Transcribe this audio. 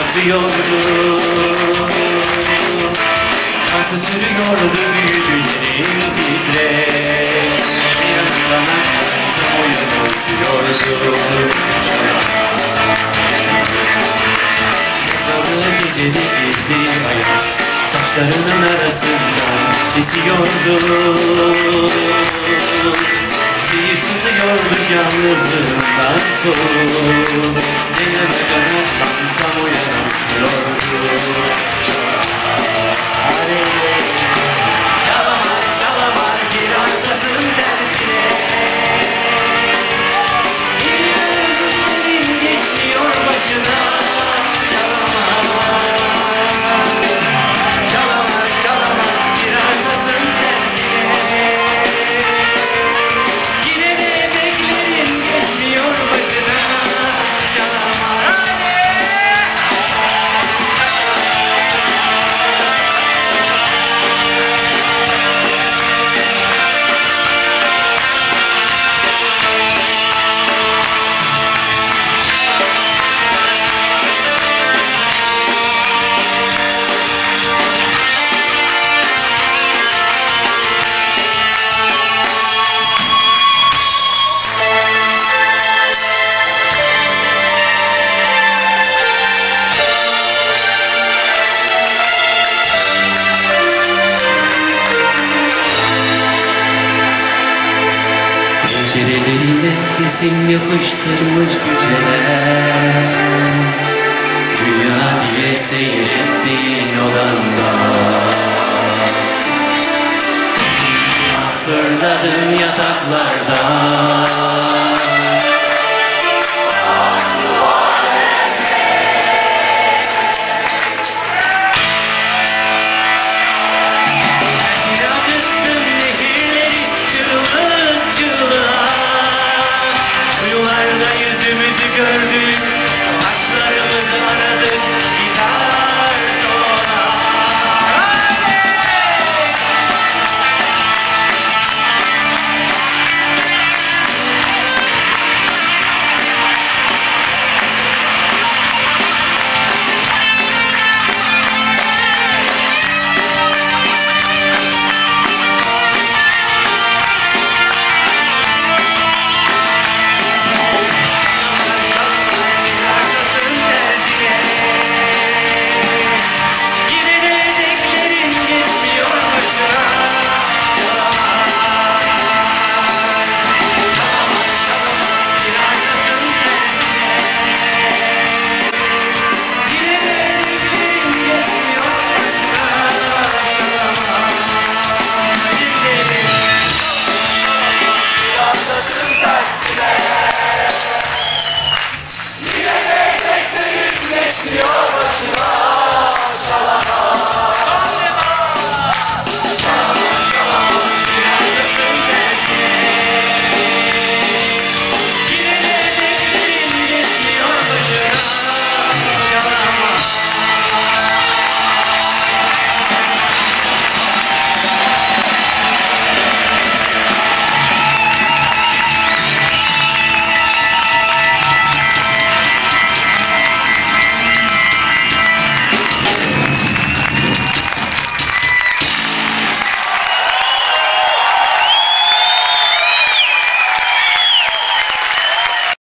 öpüyordu Nasıl sürüyordu büyücülerin titre Bir yandan aklınsa oyunu uçuyordu Yaprağı geceli gizli ayaz Saçlarının arasından kesiyordu Bir sızıyordu yalnızlığından soğuk. Denemeden voy a resim yapıştırmış güceler Dünya diye seyrettiğin olanda Fırladın yataklarda grande.